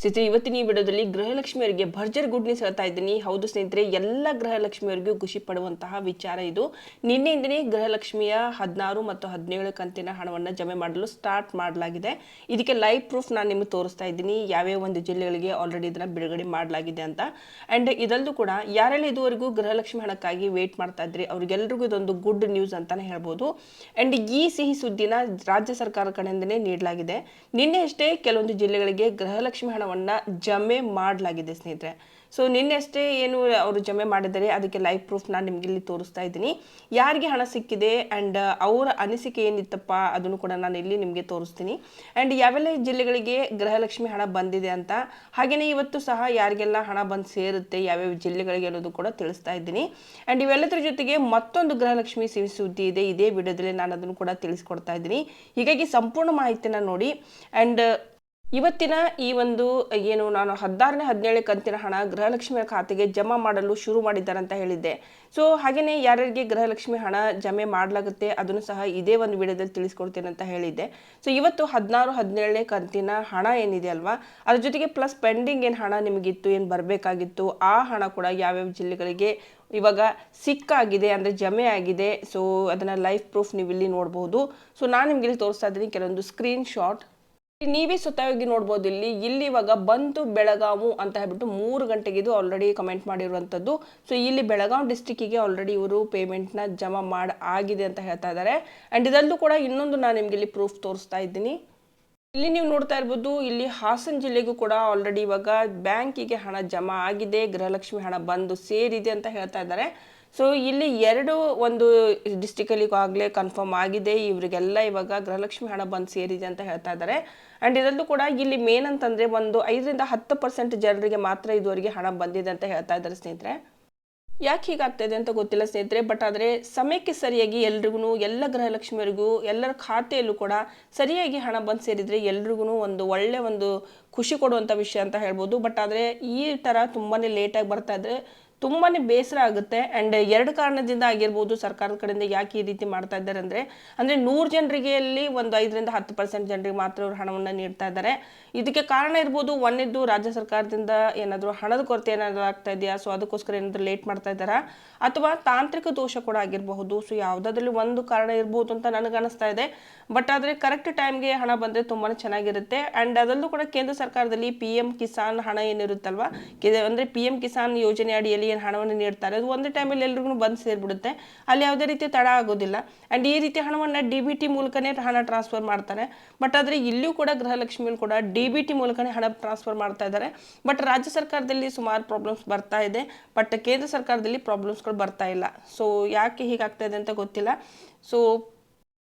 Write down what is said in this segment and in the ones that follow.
ಸ್ನೇಹಿತರೆ ಇವತ್ತಿನ ಈ ವಿಡಿಯೋದಲ್ಲಿ ಗೃಹಲಕ್ಷ್ಮಿಯವರಿಗೆ ಭರ್ಜರ್ ಗುಡ್ ನ್ಯೂಸ್ ಹೇಳ್ತಾ ಇದ್ದೀನಿ. ಹೌದು ಸ್ನೇಹಿತರೆ, ಎಲ್ಲ ಗೃಹಲಕ್ಷ್ಮಿಯವರಿಗೂ ಖುಷಿ ಪಡುವಂತಹ ವಿಚಾರ ಇದು. ನಿನ್ನೆಯಿಂದನೇ ಗೃಹಲಕ್ಷ್ಮಿಯ ಹದಿನಾರು ಮತ್ತು ಹದಿನೇಳು ಕಂತಿನ ಹಣವನ್ನು ಜಮೆ ಮಾಡಲು ಸ್ಟಾರ್ಟ್ ಮಾಡಲಾಗಿದೆ. ಇದಕ್ಕೆ ಲೈವ್ ಪ್ರೂಫ್ ನಾನು ನಿಮಗೆ ತೋರಿಸ್ತಾ ಇದ್ದೀನಿ. ಯಾವ್ಯಾವ ಒಂದು ಜಿಲ್ಲೆಗಳಿಗೆ ಆಲ್ರೆಡಿ ಇದನ್ನ ಬಿಡುಗಡೆ ಮಾಡಲಾಗಿದೆ ಅಂತ. ಅಂಡ್ ಇದಲ್ಲೂ ಕೂಡ ಯಾರೆಲ್ಲ ಇದುವರೆಗೂ ಗೃಹಲಕ್ಷ್ಮಿ ಹಣಕ್ಕಾಗಿ ವೇಟ್ ಮಾಡ್ತಾ ಇದ್ರಿ, ಅವ್ರಿಗೆಲ್ರಿಗೂ ಇದೊಂದು ಗುಡ್ ನ್ಯೂಸ್ ಅಂತಾನೆ ಹೇಳ್ಬೋದು. ಅಂಡ್ ಈ ಸಿಹಿ ಸುದ್ದಿನ ರಾಜ್ಯ ಸರ್ಕಾರ ಕಡೆಯಿಂದನೇ ನೀಡಲಾಗಿದೆ. ನಿನ್ನೆ ಅಷ್ಟೇ ಕೆಲವೊಂದು ಜಿಲ್ಲೆಗಳಿಗೆ ಗೃಹಲಕ್ಷ್ಮಿ ಹಣವನ್ನ ಜಮೆ ಮಾಡಲಾಗಿದೆ, ಸ್ನೇಹಿತರೆ. ಸೊ ನಿನ್ನೆಷ್ಟೇ ಏನು ಅವರು ಜಮೆ ಮಾಡಿದ್ದಾರೆ, ಅದಕ್ಕೆ ಲೈಫ್ ಪ್ರೂಫ್ ನಾನು ನಿಮಗೆ ಇಲ್ಲಿ ತೋರಿಸ್ತಾ ಇದ್ದೀನಿ. ಯಾರಿಗೆ ಹಣ ಸಿಕ್ಕಿದೆ ಆ್ಯಂಡ್ ಅವರ ಅನಿಸಿಕೆ ಏನಿತ್ತಪ್ಪ, ಅದನ್ನು ಕೂಡ ನಾನು ಇಲ್ಲಿ ನಿಮಗೆ ತೋರಿಸ್ತೀನಿ. ಆ್ಯಂಡ್ ಯಾವೆಲ್ಲ ಜಿಲ್ಲೆಗಳಿಗೆ ಗೃಹಲಕ್ಷ್ಮಿ ಹಣ ಬಂದಿದೆ ಅಂತ ಹಾಗೆಯೇ ಇವತ್ತು ಸಹ ಯಾರಿಗೆಲ್ಲ ಹಣ ಬಂದು ಸೇರುತ್ತೆ, ಯಾವ್ಯಾವ ಜಿಲ್ಲೆಗಳಿಗೆ ಅನ್ನೋದು ಕೂಡ ತಿಳಿಸ್ತಾ ಇದ್ದೀನಿ. ಆ್ಯಂಡ್ ಇವೆಲ್ಲದರ ಜೊತೆಗೆ ಮತ್ತೊಂದು ಗೃಹಲಕ್ಷ್ಮಿ ಸಿಹಿ ಸುದ್ದಿ ಇದೆ, ಇದೇ ವಿಡಿಯೋದಲ್ಲಿ ನಾನು ಅದನ್ನು ಕೂಡ ತಿಳಿಸ್ಕೊಡ್ತಾ ಇದ್ದೀನಿ. ಹೀಗಾಗಿ ಸಂಪೂರ್ಣ ಮಾಹಿತಿನ ನೋಡಿ. ಆ್ಯಂಡ್ ಇವತ್ತಿನ ಈ ಒಂದು, ಏನು, ನಾನು ಹದಿನಾರನೇ ಹದಿನೇಳು ಕಂತಿನ ಹಣ ಗೃಹಲಕ್ಷ್ಮಿಯ ಖಾತೆಗೆ ಜಮಾ ಮಾಡಲು ಶುರು ಮಾಡಿದ್ದಾರೆ ಅಂತ ಹೇಳಿದ್ದೆ. ಸೊ ಹಾಗೆಯೇ ಯಾರ್ಯಾರಿಗೆ ಗೃಹಲಕ್ಷ್ಮಿ ಹಣ ಜಮೆ ಮಾಡಲಾಗುತ್ತೆ, ಅದನ್ನು ಸಹ ಇದೇ ಒಂದು ವಿಡಿಯೋದಲ್ಲಿ ತಿಳಿಸ್ಕೊಡ್ತೇನೆ ಅಂತ ಹೇಳಿದ್ದೆ. ಸೊ, ಇವತ್ತು ಹದಿನಾರು, ಹದಿನೇಳನೇ ಕಂತಿನ ಹಣ ಏನಿದೆ ಅಲ್ವಾ? ಅದ್ರ ಜೊತೆಗೆ ಪ್ಲಸ್ ಪೆಂಡಿಂಗ್ ಏನು ಹಣ ನಿಮಗಿತ್ತು, ಏನು ಬರಬೇಕಾಗಿತ್ತು, ಆ ಹಣ ಕೂಡ ಯಾವ್ಯಾವ ಜಿಲ್ಲೆಗಳಿಗೆ ಇವಾಗ ಸಿಕ್ಕಾಗಿದೆ, ಅಂದರೆ ಜಮೆ ಆಗಿದೆ. ಸೊ, ಅದನ್ನು ಲೈಫ್ ಪ್ರೂಫ್ ನೀವು ಇಲ್ಲಿ ನೋಡ್ಬೋದು. ಸೊ, ನಾನು ನಿಮಗೆ ಇಲ್ಲಿ ತೋರಿಸ್ತಾ ಇದ್ದೀನಿ, ಕೆಲವೊಂದು ಸ್ಕ್ರೀನ್ ಶಾಟ್ ನೀವೇ ಸುತ್ತಾಗಿ ನೋಡ್ಬೋದು ಇಲ್ಲಿ. ಇಲ್ಲಿ ಇವಾಗ ಬಂತು ಬೆಳಗಾವು ಅಂತ ಹೇಳ್ಬಿಟ್ಟು ಮೂರು ಗಂಟೆಗೆ ಇದು ಆಲ್ರೆಡಿ ಕಮೆಂಟ್ ಮಾಡಿರುವಂಥದ್ದು. ಸೊ ಇಲ್ಲಿ ಬೆಳಗಾವಿ ಡಿಸ್ಟಿಕ್ಕಿಗೆ ಆಲ್ರೆಡಿ ಇವರು ಪೇಮೆಂಟ್ನ ಜಮಾ ಮಾಡಿ, ಆಗಿದೆ ಅಂತ ಹೇಳ್ತಾ ಇದ್ದಾರೆ. ಆ್ಯಂಡ್ ಇದರಲ್ಲೂ ಕೂಡ ಇನ್ನೊಂದು ನಾನು ನಿಮಗೆ ಇಲ್ಲಿ ಪ್ರೂಫ್ ತೋರಿಸ್ತಾ ಇದ್ದೀನಿ. ಇಲ್ಲಿ ನೀವು ನೋಡ್ತಾ ಇರ್ಬೋದು, ಇಲ್ಲಿ ಹಾಸನ ಜಿಲ್ಲೆಗೂ ಕೂಡ ಆಲ್ರೆಡಿ ಇವಾಗ ಬ್ಯಾಂಕಿಗೆ ಹಣ ಜಮಾ ಆಗಿದೆ, ಗೃಹಲಕ್ಷ್ಮಿ ಹಣ ಬಂದು ಸೇರಿದೆ ಅಂತ ಹೇಳ್ತಾ ಇದ್ದಾರೆ. ಸೊ ಇಲ್ಲಿ ಎರಡು ಒಂದು ಡಿಸ್ಟಿಕಲ್ಲಿ ಆಗಲೇ ಕನ್ಫರ್ಮ್ ಆಗಿದೆ. ಇವರಿಗೆಲ್ಲ ಇವಾಗ ಗೃಹಲಕ್ಷ್ಮಿ ಹಣ ಬಂದು ಸೇರಿದೆ ಅಂತ ಹೇಳ್ತಾ ಇದ್ದಾರೆ ಆ್ಯಂಡ್ ಇದರಲ್ಲೂ ಕೂಡ ಇಲ್ಲಿ ಮೇನ್ ಅಂತಂದರೆ ಒಂದು ಐದರಿಂದ ಹತ್ತು ಪರ್ಸೆಂಟ್ ಜನರಿಗೆ ಮಾತ್ರ ಇದುವರೆಗೆ ಹಣ ಬಂದಿದೆ ಅಂತ ಹೇಳ್ತಾ ಇದ್ದಾರೆ ಸ್ನೇಹಿತರೆ. ಯಾಕೆ ಹೀಗಾಗ್ತಾಯಿದೆ ಅಂತ ಗೊತ್ತಿಲ್ಲ ಸ್ನೇಹಿತರೆ ಬಟ್ ಆದರೆ ಸಮಯಕ್ಕೆ ಸರಿಯಾಗಿ ಎಲ್ರಿಗೂ ಎಲ್ಲ ಗೃಹಲಕ್ಷ್ಮಿಯರಿಗೂ, ಎಲ್ಲರ ಖಾತೆಯಲ್ಲೂ ಕೂಡ ಸರಿಯಾಗಿ ಹಣ ಬಂದು ಸೇರಿದರೆ ಎಲ್ರಿಗೂ ಒಂದು ಒಳ್ಳೆ ಒಂದು ಖುಷಿ ಕೊಡುವಂಥ ವಿಷಯ ಅಂತ ಹೇಳ್ಬೋದು. ಬಟ್ ಆದರೆ ಈ ಥರ ತುಂಬಾ ಲೇಟಾಗಿ ಬರ್ತಾ ಇದ್ರೆ ತುಂಬಾ ಬೇಸರ ಆಗುತ್ತೆ. ಆ್ಯಂಡ್ ಎರಡು ಕಾರಣದಿಂದ ಆಗಿರ್ಬೋದು ಸರ್ಕಾರದ ಕಡೆಯಿಂದ ಯಾಕೆ ಈ ರೀತಿ ಮಾಡ್ತಾ ಇದ್ದಾರೆ ಅಂದರೆ ಅಂದರೆ ನೂರು ಜನರಿಗೆ ಅಲ್ಲಿ ಒಂದು ಐದರಿಂದ ಹತ್ತು ಪರ್ಸೆಂಟ್ ಜನರಿಗೆ ಮಾತ್ರ ಅವರು ಹಣವನ್ನು ನೀಡ್ತಾ ಇದ್ದಾರೆ. ಇದಕ್ಕೆ ಕಾರಣ ಇರ್ಬೋದು ಒಂದಿದ್ದು ರಾಜ್ಯ ಸರ್ಕಾರದಿಂದ ಏನಾದರೂ ಹಣದ ಕೊರತೆ ಏನಾದರೂ ಆಗ್ತಾ ಇದೆಯಾ? ಸೊ ಅದಕ್ಕೋಸ್ಕರ ಏನಾದರೂ ಲೇಟ್ ಮಾಡ್ತಾ ಇದ್ದಾರಾ? ಅಥವಾ ತಾಂತ್ರಿಕ ದೋಷ ಕೂಡ ಆಗಿರಬಹುದು. ಸೊ ಯಾವುದಾದ್ರಲ್ಲಿ ಒಂದು ಕಾರಣ ಇರ್ಬೋದು ಅಂತ ನನಗೆ ಅನಿಸ್ತಾ ಇದೆ. ಬಟ್ ಆದರೆ ಕರೆಕ್ಟ್ ಟೈಮ್ಗೆ ಹಣ ಬಂದರೆ ತುಂಬಾ ಚೆನ್ನಾಗಿರುತ್ತೆ. ಆ್ಯಂಡ್ ಅದರಲ್ಲೂ ಕೂಡ ಕೇಂದ್ರ ಸರ್ಕಾರದಲ್ಲಿ ಪಿ ಎಂ ಕಿಸಾನ್ ಹಣ ಏನಿರುತ್ತಲ್ವ? ಅಂದರೆ ಪಿ ಎಂ ಕಿಸಾನ್ ಯೋಜನೆ ಅಡಿಯಲ್ಲಿ ಏನು ಹಣವನ್ನು ನೀಡ್ತಾರೆ? ಅದು ಒಂದೇ ಟೈಮಲ್ಲಿ ಎಲ್ರಿಗೂ ಬಂದು ಸೇರಿಬಿಡುತ್ತೆ. ಅಲ್ಲಿ ಯಾವುದೇ ರೀತಿ ತಡ ಆಗೋದಿಲ್ಲ. ಆ್ಯಂಡ್ ಈ ರೀತಿ ಹಣವನ್ನು ಡಿ ಬಿ ಟಿ ಮೂಲಕನೇ ಹಣ ಟ್ರಾನ್ಸ್ಫರ್ ಮಾಡ್ತಾರೆ. ಬಟ್ ಆದರೆ ಇಲ್ಲಿಯೂ ಕೂಡ ಗೃಹಲಕ್ಷ್ಮಿಯಲ್ಲಿ ಕೂಡ ಡಿ ಬಿ ಟಿ ಮೂಲಕನೇ ಹಣ ಟ್ರಾನ್ಸ್ಫರ್ ಮಾಡ್ತಾ ಇದ್ದಾರೆ. ಬಟ್ ರಾಜ್ಯ ಸರ್ಕಾರದಲ್ಲಿ ಸುಮಾರು ಪ್ರಾಬ್ಲಮ್ಸ್ ಬರ್ತಾ ಇದೆ. ಬಟ್ ಕೇಂದ್ರ ಸರ್ಕಾರದಲ್ಲಿ ಪ್ರಾಬ್ಲಮ್ಸ್ಗಳು ಬರ್ತಾ ಇಲ್ಲ. ಸೊ ಯಾಕೆ ಹೀಗಾಗ್ತಾ ಇದೆ ಅಂತ ಗೊತ್ತಿಲ್ಲ. ಸೊ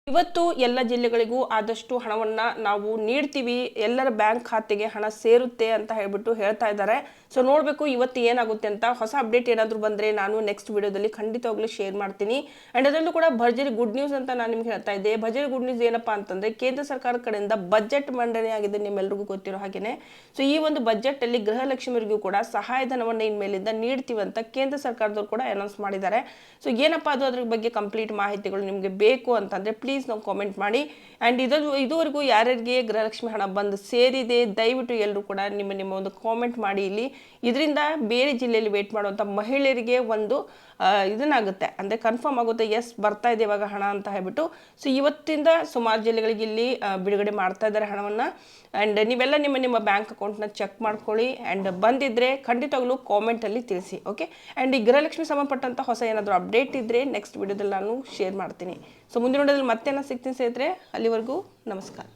ಇವತ್ತು ಎಲ್ಲ ಜಿಲ್ಲೆಗಳಿಗೂ ಆದಷ್ಟು ಹಣವನ್ನು ನಾವು ನೀಡ್ತೀವಿ. ಎಲ್ಲರ ಬ್ಯಾಂಕ್ ಖಾತೆಗೆ ಹಣ ಸೇರುತ್ತೆ ಅಂತ ಹೇಳ್ಬಿಟ್ಟು ಹೇಳ್ತಾ ಇದ್ದಾರೆ. ಸೊ ನೋಡಬೇಕು ಇವತ್ತು ಏನಾಗುತ್ತೆ ಅಂತ. ಹೊಸ ಅಪ್ಡೇಟ್ ಏನಾದರೂ ಬಂದರೆ ನಾನು ನೆಕ್ಸ್ಟ್ ವಿಡಿಯೋದಲ್ಲಿ ಖಂಡಿತವಾಗ್ಲೂ ಶೇರ್ ಮಾಡ್ತೀನಿ. ಆ್ಯಂಡ್ ಅದರಲ್ಲೂ ಕೂಡ ಭರ್ಜರಿ ಗುಡ್ ನ್ಯೂಸ್ ಅಂತ ನಾನು ನಿಮ್ಗೆ ಹೇಳ್ತಾ ಇದ್ದೆ. ಭರ್ಜರಿ ಗುಡ್ ನ್ಯೂಸ್ ಏನಪ್ಪ ಅಂತಂದರೆ, ಕೇಂದ್ರ ಸರ್ಕಾರ ಕಡೆಯಿಂದ ಬಜೆಟ್ ಮಂಡನೆ ಆಗಿದೆ ನಿಮ್ಮೆಲ್ರಿಗೂ ಗೊತ್ತಿರೋ ಹಾಗೆಯೇ ಸೊ ಈ ಒಂದು ಬಜೆಟಲ್ಲಿ ಗೃಹಲಕ್ಷ್ಮಿಯರಿಗೂ ಕೂಡ ಸಹಾಯಧನವನ್ನು ಇನ್ಮೇಲಿಂದ ನೀಡ್ತೀವಿ ಅಂತ ಕೇಂದ್ರ ಸರ್ಕಾರದವರು ಕೂಡ ಅನೌನ್ಸ್ ಮಾಡಿದ್ದಾರೆ. ಸೊ ಏನಪ್ಪ ಅದು ಅದ್ರ ಬಗ್ಗೆ ಕಂಪ್ಲೀಟ್ ಮಾಹಿತಿಗಳು ನಿಮಗೆ ಬೇಕು ಅಂತಂದರೆ ಪ್ಲೀಸ್ ನಾವು ಕಾಮೆಂಟ್ ಮಾಡಿ. ಆ್ಯಂಡ್ ಇದು, ಇದುವರೆಗೂ ಯಾರ್ಯಾರಿಗೆ ಗೃಹಲಕ್ಷ್ಮಿ ಹಣ ಬಂದು ಸೇರಿದೆ, ದಯವಿಟ್ಟು ಎಲ್ಲರೂ ಕೂಡ ನಿಮ್ಮ ನಿಮ್ಮ ಒಂದು ಕಾಮೆಂಟ್ ಮಾಡಿ ಇಲ್ಲಿ. ಇದರಿಂದ ಬೇರೆ ಜಿಲ್ಲೆಯಲ್ಲಿ ವೇಟ್ ಮಾಡುವಂಥ ಮಹಿಳೆಯರಿಗೆ ಒಂದು ಇದನ್ನಾಗುತ್ತೆ. ಅಂದರೆ ಕನ್ಫರ್ಮ್ ಆಗುತ್ತೆ ಎಸ್ ಬರ್ತಾ ಇದೆ ಇವಾಗ ಹಣ ಅಂತ ಹೇಳ್ಬಿಟ್ಟು. ಸೊ ಇವತ್ತಿಂದ ಸುಮಾರು ಜಿಲ್ಲೆಗಳಿಗೆ ಇಲ್ಲಿ ಬಿಡುಗಡೆ ಮಾಡ್ತಾ ಇದ್ದಾರೆ ಹಣವನ್ನು. ಆ್ಯಂಡ್ ನೀವೆಲ್ಲ ನಿಮ್ಮ ನಿಮ್ಮ ಬ್ಯಾಂಕ್ ಅಕೌಂಟ್ನ ಚೆಕ್ ಮಾಡ್ಕೊಳ್ಳಿ. ಆ್ಯಂಡ್ ಬಂದಿದ್ದರೆ ಖಂಡಿತವಾಗ್ಲೂ ಕಾಮೆಂಟಲ್ಲಿ ತಿಳಿಸಿ ಓಕೆ ಆ್ಯಂಡ್ ಈ ಗೃಹಲಕ್ಷ್ಮಿ ಸಂಬಂಧಪಟ್ಟಂಥ ಹೊಸ ಏನಾದರೂ ಅಪ್ಡೇಟ್ ಇದ್ದರೆ ನೆಕ್ಸ್ಟ್ ವಿಡಿಯೋದಲ್ಲಿ ನಾನು ಶೇರ್ ಮಾಡ್ತೀನಿ. ಸೊ ಮುಂದಿನ ವಿಡಿಯೋದಲ್ಲಿ ಮತ್ತೆ ನಾನು ಸಿಗ್ತೀನಿ ಸೇರಿದ್ರೆ ಅಲ್ಲಿವರೆಗೂ ನಮಸ್ಕಾರ.